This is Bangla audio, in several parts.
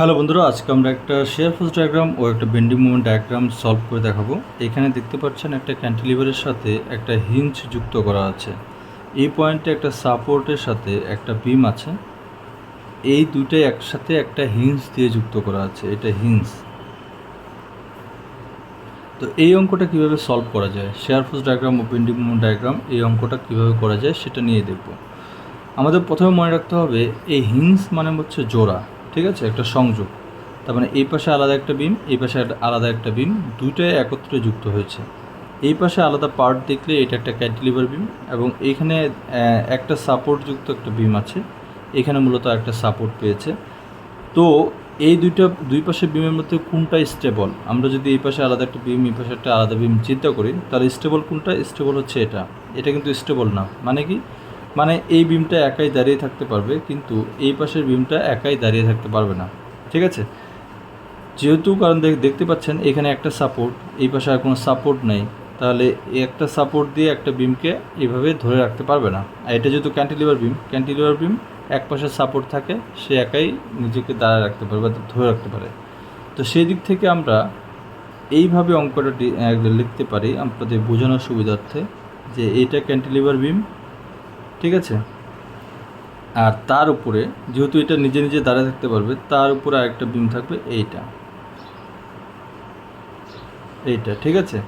হ্যালো বন্ধুরা, আজকে আমরা একটা শেয়ার ফোর্স ডায়াগ্রাম ও একটা বেন্ডিং মুভমেন্ট ডায়াগ্রাম সলভ করে দেখাবো। এখানে দেখতে পাচ্ছেন একটা ক্যান্টিলিভারের সাথে একটা হিঞ্চ যুক্ত করা আছে। এই পয়েন্টে একটা সাপোর্টের সাথে একটা বিম আছে। এই দুটোই একসাথে একটা হিঞ্চ দিয়ে যুক্ত করা আছে, এটা হিঞ্চ তো এই অঙ্কটা কীভাবে সলভ করা যায়? শেয়ার ফোর্স ডায়াগ্রাম ও বেন্ডিং মুভমেন্ট ডায়াগ্রাম এই অঙ্কটা কীভাবে করা যায় সেটা নিয়ে দেখব। আমাদের প্রথমে মনে রাখতে হবে, এই হিংস মানে হচ্ছে জোড়া। ঠিক আছে? একটা সংযোগ। তার মানে এই পাশে আলাদা একটা বিম এই পাশে আলাদা একটা বিম দুইটাই একত্রে যুক্ত হয়েছে। এই পাশে আলাদা পার্ট দেখলে এটা একটা ক্যান্টিলিভার বিম এবং এইখানে একটা সাপোর্ট যুক্ত একটা বিম আছে। এখানে মূলত একটা সাপোর্ট পেয়েছে। তো এই দুইটা, দুই পাশে বিমের মধ্যে কোনটা স্টেবল আমরা যদি এই পাশে আলাদা একটা বিম এই পাশে একটা আলাদা বিম চিন্তা করি, তাহলে স্টেবল কোনটা? স্টেবল হচ্ছে এটা। এটা কিন্তু স্টেবল না। মানে কি? মানে এই বিমটা একাই দাঁড়িয়ে থাকতে পারবে, কিন্তু এই পাশের বিমটা একাই দাঁড়িয়ে থাকতে পারবে না। ঠিক আছে? যেহেতু কারণ দেখ- দেখতে পাচ্ছেন, এখানে একটা সাপোর্ট এই পাশে আর কোনো সাপোর্ট নেই। তাহলে একটা সাপোর্ট দিয়ে একটা বিমকে এভাবে ধরে রাখতে পারবে না। আর এটা যেহেতু ক্যান্টিলিভার বিম ক্যান্টিলিভার বিম এক পাশে সাপোর্ট থাকে, সে একাই নিজেকে দাঁড়ায় রাখতে পারে বা ধরে রাখতে পারে। তো সেই দিক থেকে আমরা এইভাবে অঙ্কটা লিখতে পারি, আপনাদের বোঝানোর সুবিধার্থে, যে এইটা ক্যান্টিলিভার বিম ঠিক আছে? আর তার উপরে, যেহেতু এটা নিজে নিজে দাঁড়িয়ে থাকতে পারবে, তার উপরে আরেকটা বিম থাকবে এইটা। এইটা, ঠিক আছে?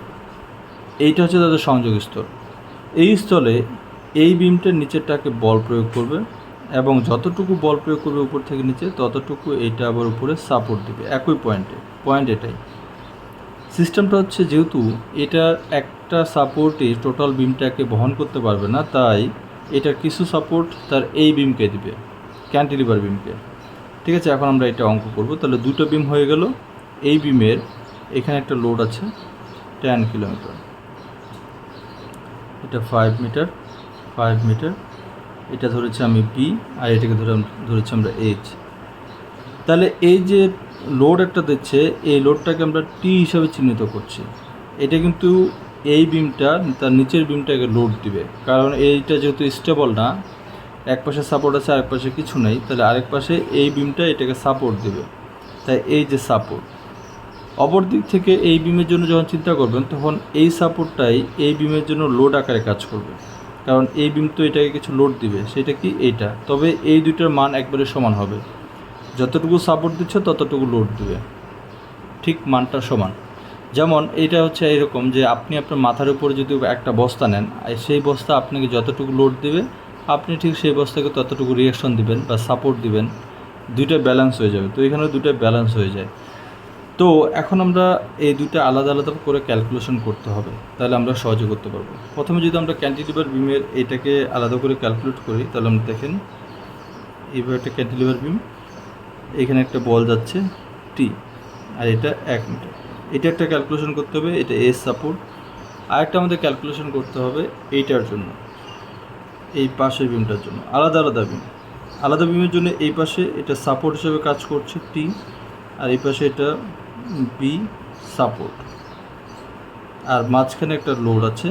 এইটা হচ্ছে তাদের সংযোগ স্তর এই স্থলে এই বিমটার নিচেরটাকে বল প্রয়োগ করবে এবং যতটুকু বল প্রয়োগ করবে উপর থেকে নিচে, ততটুকু এইটা আবার উপরে সাপোর্ট দেবে। একই পয়েন্টে পয়েন্ট এটাই। সিস্টেমটা হচ্ছে যেহেতু এটা একটা সাপোর্টই টোটাল বিমটাকে বহন করতে পারবে না, তাই এটার কিছু সাপোর্ট তার এই বিমকে দিবে ক্যান্টিলিভার বিমকে ঠিক আছে, এখন আমরা এটা অঙ্ক করব। তাহলে দুটো বিম হয়ে গেল। এই বিমের এখানে একটা লোড আছে টেন কিলোমিটার এটা ফাইভ মিটার ফাইভ মিটার এটা ধরেছি আমি বি আর এটাকে ধরে ধরেছি আমরা এইচ তাহলে এই যে লোড একটা দিচ্ছে, এই লোডটাকে আমরা টি হিসাবে চিহ্নিত করছি। এটা কিন্তু এই বিমটা তার নিচের বিমটাকে লোড দিবে। কারণ এইটা যেহেতু স্টেবল না, এক পাশে সাপোর্ট আছে, আরেক পাশে কিছু নেই, তাহলে আরেক পাশে এই বিমটা এটাকে সাপোর্ট দেবে। তাই এই যে সাপোর্ট অপর দিক থেকে এই বিমের জন্য যখন চিন্তা করবেন, তখন এই সাপোর্টটাই এই বিমের জন্য লোড আকারে কাজ করবে। কারণ এই বিম তো এটাকে কিছু লোড দিবে, সেটা কি? এইটা। তবে এই দুইটার মান একবারে সমান হবে। যতটুকু সাপোর্ট দিচ্ছে, ততটুকু লোড দিবে। ঠিক মানটা সমান। যেমন এটা হচ্ছে এরকম যে আপনি আপনার মাথার উপর যদি একটা বস্তা নেন সেই বস্তা আপনাকে যতটুকু লোড দেবে, আপনি ঠিক সেই বস্তাকে ততটুকু রিয়াকশন দিবেন বা সাপোর্ট দিবেন, দুইটা ব্যালেন্স হয়ে যাবে। তো এখানে দুইটা ব্যালেন্স হয়ে যায়। তো এখন আমরা এই দুইটা আলাদা আলাদা করে ক্যালকুলেশন করতে হবে। তাহলে আমরা সহজে করতে পারব। প্রথমে যদি আমরা ক্যান্টিলিভার বিমের এটাকে আলাদা করে ক্যালকুলেট করি, তাহলে আমরা দেখেন, এইভাবে একটা ক্যান্টিলিভার বিম এখানে একটা বল যাচ্ছে টি আর এটা এক মিটার এটা একটা ক্যালকুলেশন করতে হবে, এটা এস সাপোর্ট আরেকটা আমাদের ক্যালকুলেশন করতে হবে এইটার জন্য, এই পাশের বিমটার জন্য, আলাদা আলাদা বিম। আলাদা বিমের জন্য এই পাশে এটা সাপোর্ট হিসেবে কাজ করছে টি আর এই পাশে এটা বি সাপোর্ট আর মাঝখানে একটা লোড আছে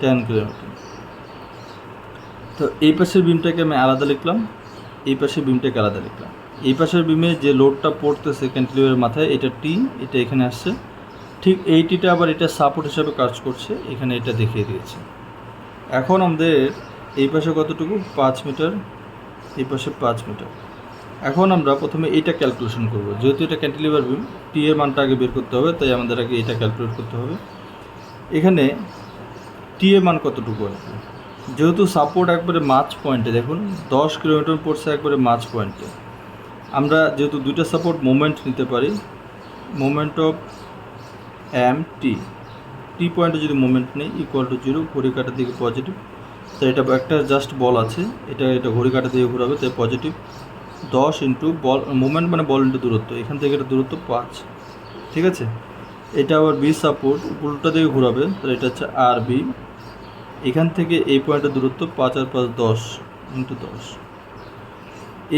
টেন কিলোমিটার তো এই পাশের বিমটাকে আমি আলাদা লিখলাম, এই পাশের বিমটাকে আলাদা লিখলাম। এই পাশের বিমে যে লোডটা পড়তেছে ক্যান্টিলিভারের মাথায়, এটা টি এটা এখানে আসছে। ঠিক এই টিটা আবার এটা সাপোর্ট হিসাবে কাজ করছে, এখানে এটা দেখিয়ে দিয়েছে। এখন আমাদের এই পাশে কতটুকু? পাঁচ মিটার। এই পাশে পাঁচ মিটার। এখন আমরা প্রথমে এইটা ক্যালকুলেশন করব। যেহেতু এটা ক্যান্টিলিভার বিম টি এর মানটা আগে বের করতে হবে, তাই আমাদের আগে এটা ক্যালকুলেট করতে হবে। এখানে টি এর মান কতটুকু আসবে যেহেতু সাপোর্ট একবারে মাছ পয়েন্টে দেখুন, দশ কিলোমিটার পড়ছে একবারে মাছ পয়েন্টে আমরা যেহেতু দুইটা সাপোর্ট মোমেন্ট নিতে পারি moment of M T T পয়েন্টে যদি মোমেন্ট নেই ইকুয়াল টু জিরো ঘড়ি কাটার দিকে পজিটিভ তো এটা একটা জাস্ট বল আছে, এটা এটা ঘড়ি কাটার দিকে ঘোরাবে, তাই পজিটিভ দশ ইন্টু বল মুভমেন্ট মানে বল ইন্টু দূরত্ব, এখান থেকে এটা দূরত্ব পাঁচ। ঠিক আছে? এটা আবার বি সাপোর্ট উল্টা দিকে ঘোরাবে, তাহলে এটা হচ্ছে আর বি এখান থেকে এই পয়েন্টের দূরত্ব পাঁচ আর পাঁচ দশ ইন্টু দশ।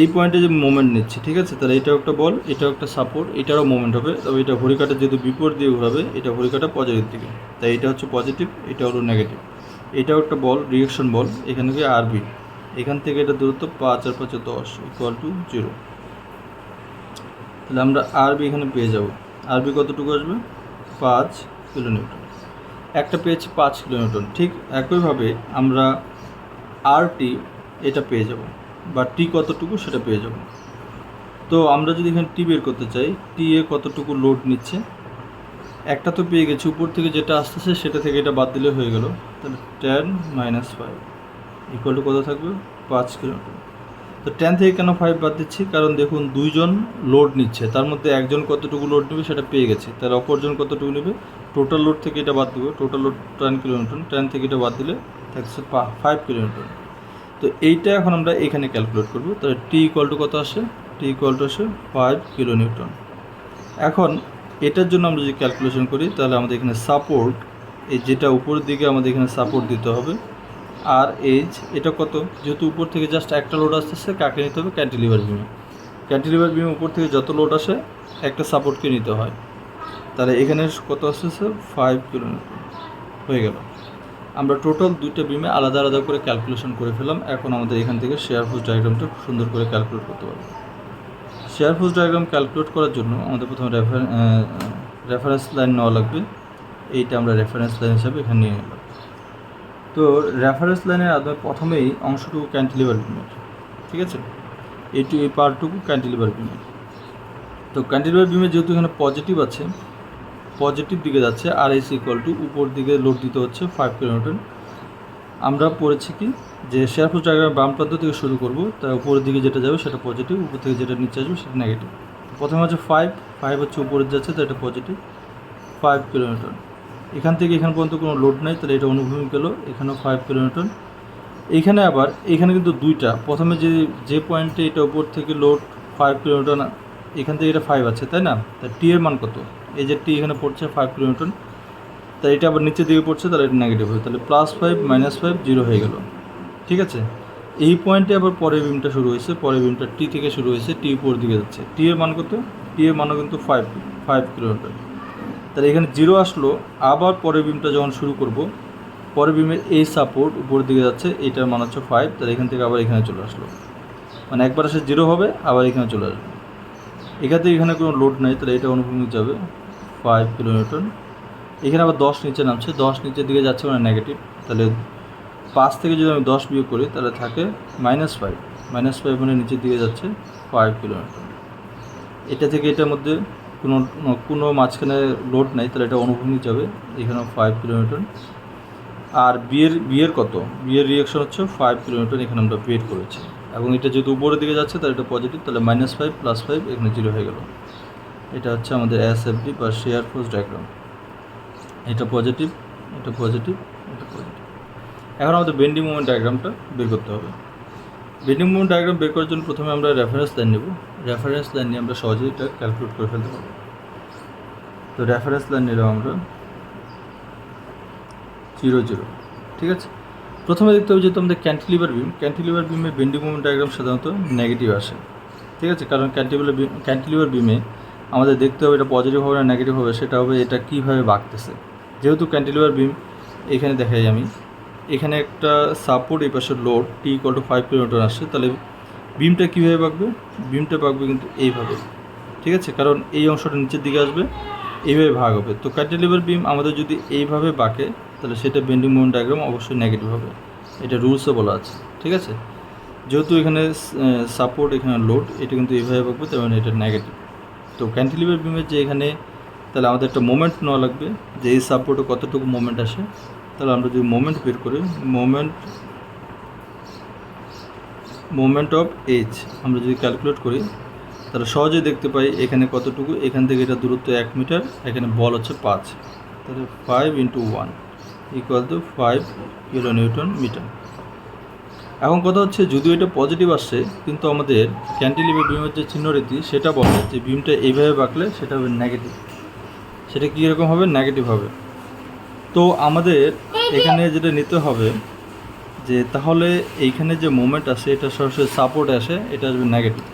এই পয়েন্টে যে মোমেন্ট নিচ্ছি, ঠিক আছে? তাহলে এটাও একটা বল, এটাও একটা সাপোর্ট এটারও মোমেন্ট হবে। তবে এটা ঘড়ি কাটা যেহেতু বিপরীত দিয়ে ঘোরাবে, এটা ঘড়ি কাটা পজিটিভ দিকে। তাই এটা হচ্ছে পজিটিভ এটা হলো নেগেটিভ এটাও একটা বল রিয়েকশন বল, এখানে গিয়ে আরবি এখান থেকে এটা দূরত্ব পাঁচ আর পাঁচে দশ ইকুয়াল টু জিরো তাহলে আমরা আরবি এখানে পেয়ে যাব। আরবি কতটুকু আসবে? পাঁচ কিলোমিটার একটা পেয়েছি পাঁচ কিলোমিটার ঠিক একইভাবে আমরা আর টি এটা পেয়ে যাব। বা টি কতটুকু সেটা পেয়ে যাব। তো আমরা যদি এখানে টি বের করতে চাই টি এ কতটুকু লোড নিচ্ছে? একটা তো পেয়ে গেছি, উপর থেকে যেটা আসতেছে সেটা থেকে এটা বাদ দিলে হয়ে গেল। তাহলে ten minus five equal to কত থাকবে? পাঁচ কিলোমিটার। তো টেন থেকে কেন ফাইভ বাদ দিচ্ছি? কারণ দেখুন, দুইজন লোড নিচ্ছে, তার মধ্যে একজন কতটুকু লোড নেবে সেটা পেয়ে গেছে। তাহলে অপরজন কতটুকু নেবে? টোটাল লোড থেকে এটা বাদ দেবো। Total load ten kilometre ten থেকে এটা বাদ দিলে, থাকছে ফাইভ কিলোমিটার তো এইটা এখন আমরা এখানে ক্যালকুলেট করব। তাহলে টি ইকুয়াল টু কত আসে? টি ইকুয়াল টু আসে ফাইভ কিলো নিউটন এখন এটার জন্য আমরা যদি ক্যালকুলেশন করি, তাহলে আমাদের এখানে সাপোর্ট এই যেটা উপরের দিকে আমাদের এখানে সাপোর্ট দিতে হবে, আর এইচ এটা কত? যেহেতু উপর থেকে জাস্ট একটা লোড আসতেছে, কাকে নিতে হবে? ক্যান্টিলিভার বিমে ক্যান্টিলিভার বিমে উপর থেকে যত লোড আসে, একটা সাপোর্টকে নিতে হয়। তাহলে এখানে কত আসতেছে? ফাইভ কিলোমিটার হয়ে গেল। আমরা টোটাল দুইটা বিমে আলাদা আলাদা করে ক্যালকুলেশন করে ফেলাম এখন আমাদের এখান থেকে শেয়ার ফোর্স ডায়াগ্রামটা সুন্দর করে ক্যালকুলেট করতে পারব শেয়ার ফোর্স ডায়াগ্রাম ক্যালকুলেট করার জন্য আমাদের প্রথমে রেফারেন্স লাইন নেওয়া লাগবে। এইটা আমরা রেফারেন্স লাইন হিসাবে এখানে নিয়ে নিলাম। তো রেফারেন্স লাইনের আদৌ প্রথমেই অংশটুকু ক্যান্টিলিভার বিমের ঠিক আছে? এইটু এই পার্টটুকু ক্যান্টিলিভার বিমের তো ক্যান্টিলিভার বিমে যেহেতু এখানে পজিটিভ আছে পজিটিভ দিকে যাচ্ছে, আর এস ইকুয়াল টু উপর দিকে লোড দিতে হচ্ছে ফাইভ কিলোমিটার আমরা পড়েছি কি, যে শেয়ার ফোর্স ডায়াগ্রাম বাম প্রান্ত থেকে শুরু করব তার উপরের দিকে যেটা যাবে সেটা পজিটিভ উপর থেকে যেটা নিচে আসবে সেটা নেগেটিভ প্রথমে হচ্ছে ফাইভ ফাইভ হচ্ছে উপরে যাচ্ছে, তো এটা পজিটিভ ফাইভ কিলোমিটার এখান থেকে এখান পর্যন্ত কোনো লোড নাই, তাহলে এটা অনুভূমি গেল এখানেও ফাইভ কিলোমিটার এইখানে আবার, এখানে কিন্তু দুইটা, প্রথমে যে যে পয়েন্টে এটা উপর থেকে লোড ফাইভ কিলোমিটার এখান থেকে এটা ফাইভ আছে, তাই না? তা টি এর মান কত? এই যে টি এখানে পড়ছে ফাইভ কিলোমিটার তাই এটা আবার নিচের দিকে পড়ছে, তাহলে এটা নেগেটিভ হবে তাহলে plus five minus five zero হয়ে গেল। ঠিক আছে? এই পয়েন্টে আবার পরের বিমটা শুরু হয়েছে, পরের বিমটা টি থেকে শুরু হয়েছে টি উপর দিকে যাচ্ছে। টি এর মান কত? টি এর মানও কিন্তু ফাইভ ফাইভ কিলোমিটার তাহলে এখানে জিরো আসলো, আবার পরের বিমটা যখন শুরু করব, পরের বিমের এই সাপোর্ট উপরের দিকে যাচ্ছে, এটার মান হচ্ছে ফাইভ তাহলে এখান থেকে আবার এখানে চলে আসলো। মানে একবার আসে জিরো হবে, আবার এখানে চলে আসবে। এখান থেকে এখানে কোনো লোড নাই, তাহলে এটা অনুভূমিক যাবে। ফাইভ কিলোমিটার এখানে আবার দশ নিচে নামছে, দশ নিচের দিকে যাচ্ছে মানে নেগেটিভ তাহলে পাঁচ থেকে যদি আমি দশ বিয়োগ করি, তাহলে থাকে মাইনাস ফাইভ মাইনাস ফাইভ মানে নিচের দিকে যাচ্ছে ফাইভ কিলোমিটার এটা থেকে এটার মধ্যে কোনো কোনো মাঝখানে লোড নাই, তাহলে এটা অনুভূমিক যাবে। এখানেও ফাইভ কিলোমিটার আর বিয়ের বিয়ের কত? বিয়ের রিয়াকশন হচ্ছে ফাইভ কিলোমিটার এখানে আমরা বের করেছি। এবং এটা যেহেতু উপরের দিকে যাচ্ছে, তাহলে এটা পজিটিভ তাহলে মাইনাস ফাইভ প্লাস ফাইভ এখানে জিরো হয়ে গেল। এটা হচ্ছে আমাদের ডি বা শেয়ার ফোর্স ডায়াগ্রাম এটা পজিটিভ এটা পজিটিভ এটা পজিটিভ এখন আমাদের বেন্ডিং মুভমেন্ট ডায়াগ্রামটা বের করতে হবে। বেন্ডিং মুভমেন্ট ডায়াগ্রাম বের করার জন্য প্রথমে আমরা রেফারেন্স লাইন নেব। রেফারেন্স লাইন নিয়ে আমরা সহজেই এটা ক্যালকুলেট করে ফেলতে পারব। তো রেফারেন্স লাইন নিলাম আমরা জিরো জিরো ঠিক আছে? প্রথমে দেখতে হবে যেহেতু আমাদের ক্যান্টিলিভার বিম ক্যান্টিলিভার বিমে বেন্ডিং মুভমেন্ট ডায়াগ্রাম সাধারণত নেগেটিভ আসে, ঠিক আছে? কারণ ক্যান্টিলিভার বিম ক্যান্টিলিভার বিমে আমাদের দেখতে হবে এটা পজিটিভ হবে না নেগেটিভ হবে, সেটা হবে এটা কীভাবে বাঁকতেছে যেহেতু ক্যান্টিলিভার বিম এখানে দেখাই আমি। এখানে একটা সাপোর্ট এই পাশে load T equal to five kilometre আসছে, তাহলে বিমটা কীভাবে বাঁকবে বিমটা বাঁকবে কিন্তু এইভাবে, ঠিক আছে? কারণ এই অংশটা নিচের দিকে আসবে, এইভাবে ভাগ হবে। তো ক্যান্টিলিভার বিম আমাদের যদি এইভাবে বাঁকে, তাহলে সেটা বেন্ডিং মোমেন্ট ডায়াগ্রাম অবশ্যই নেগেটিভ হবে। এটা রুলসও বলা আছে, ঠিক আছে? যেহেতু এখানে সাপোর্ট এখানে লোড এটা কিন্তু এইভাবে বাঁকবে তার মানে এটা নেগেটিভ তো ক্যান্টিলিভার বিমের যে এখানে, তাহলে আমাদের একটা মোমেন্ট নেওয়া লাগবে, যে এই সাপোর্টে কতটুকু মোমেন্ট আসে। তাহলে আমরা যদি মোমেন্ট বের করি মোমেন্ট মোমেন্ট অফ এজ আমরা যদি ক্যালকুলেট করি, তাহলে সহজেই দেখতে পাই এখানে কতটুকু, এখান থেকে এটা দূরত্ব এক মিটার এখানে বল হচ্ছে পাঁচ। তাহলে five into one equal to five kilo newton metre. এখন কথা হচ্ছে যদিও এটা পজিটিভ আসছে, কিন্তু আমাদের ক্যান্টিলিভার বিমের যে চিহ্নরীতি, সেটা বলে যে বিমটা এইভাবে বাঁকলে সেটা হবে নেগেটিভ সেটা কীরকম হবে? নেগেটিভ হবে। তো আমাদের এখানে যেটা নিতে হবে, যে তাহলে এইখানে যে মোমেন্ট আসে, এটা সরাসরি সাপোর্টে আসে, এটা আসবে নেগেটিভ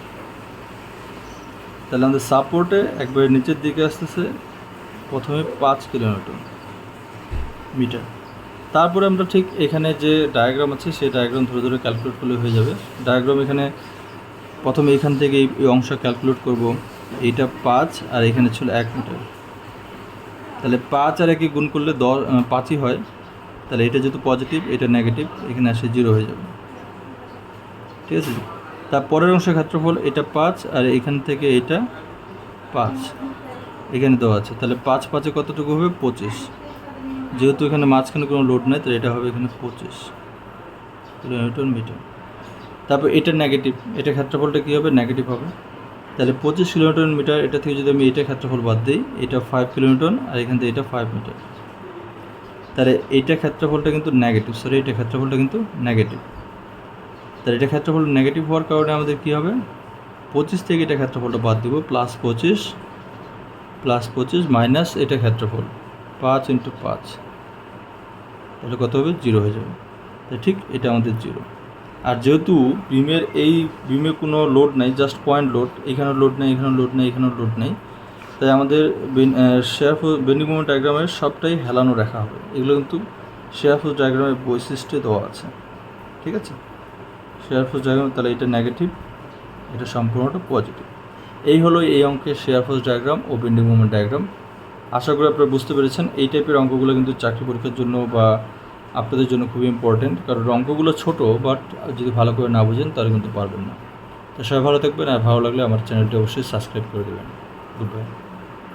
তাহলে আমাদের সাপোর্টে একবারে নিচের দিকে আসতেছে, প্রথমে পাঁচ কিলোমিটার মিটার। তারপরে আমরা ঠিক এখানে যে ডায়াগ্রাম আছে, সেই ডায়াগ্রাম ধরে ধরে ক্যালকুলেট করলে হয়ে যাবে। ডায়াগ্রাম এখানে প্রথমে এখান থেকে এই অংশ ক্যালকুলেট করব। এইটা পাঁচ আর এখানে ছিল এক মিটার তাহলে পাঁচ আর একে গুণ করলে দশ পাঁচই হয়। তাহলে এটা যেহেতু পজিটিভ এটা নেগেটিভ এখানে আসে জিরো হয়ে যাবে। ঠিক আছে? তার পরের অংশের ক্ষেত্রফল, এটা পাঁচ আর এখান থেকে এটা পাঁচ। এখানে দেওয়া আছে। তাহলে পাঁচ পাঁচে কতটুকু হবে? পঁচিশ। যেহেতু এখানে মাঝখানে কোনো লোড নাই, তাহলে এটা হবে এখানে পঁচিশ। কিলোমিটার মিটার তারপর এটা নেগেটিভ এটা ক্ষেত্রফলটা কী হবে? নেগেটিভ হবে। তাহলে পঁচিশ কিলোমিটার মিটার এটা থেকে যদি আমি এটা ক্ষেত্রফল বাদ দিই, এটা ফাইভ কিলোমিটার আর এখান থেকে এটা ফাইভ মিটার তাহলে এইটা ক্ষেত্রফলটা কিন্তু নেগেটিভ সরি এটা ক্ষেত্রফলটা কিন্তু নেগেটিভ তাহলে এটা ক্ষেত্রফল নেগেটিভ হওয়ার কারণে আমাদের কী হবে? পঁচিশ থেকে এটা ক্ষেত্রফলটা বাদ দিব প্লাস পঁচিশ প্লাস পঁচিশ মাইনাস এটা ক্ষেত্রফল। পাঁচ ইন্টু পাঁচ। তাহলে কত হবে? জিরো হয়ে যাবে। তাই ঠিক এটা আমাদের জিরো। আর যেহেতু বিমের এই, বিমে কোনো লোড নেই জাস্ট পয়েন্ট লোড এখানেও লোড নেই, এখানেও লোড নেই, এখানেও লোড নেই, তাই আমাদের শেয়ার বেন্ডিং মোমেন্ট ডায়াগ্রামের সবটাই হেলানো রাখা হবে। এগুলো কিন্তু শেয়ার ফোর্স ডায়াগ্রামের বৈশিষ্ট্যে দেওয়া আছে। ঠিক আছে? শেয়ার ফোর্স ডায়াগ্রাম তাহলে এটা নেগেটিভ এটা সম্পূর্ণটা পজিটিভ এই হলো এই অঙ্কের শেয়ার ফোর্স ডায়াগ্রাম ও বেন্ডিং মোমেন্ট ডায়াগ্রাম আশা করি আপনারা বুঝতে পেরেছেন, এই টাইপের অঙ্কগুলো কিন্তু চাকরি পরীক্ষার জন্য বা আপনাদের জন্য খুবই ইম্পর্টেন্ট কারণ অঙ্কগুলো ছোট বাট যদি ভালো করে না বুঝেন, তাহলে কিন্তু পারবেন না। তো সবাই ভালো থাকবেন, আর ভালো লাগলে আমার চ্যানেলটি অবশ্যই সাবস্ক্রাইব করে দেবেন। Good bye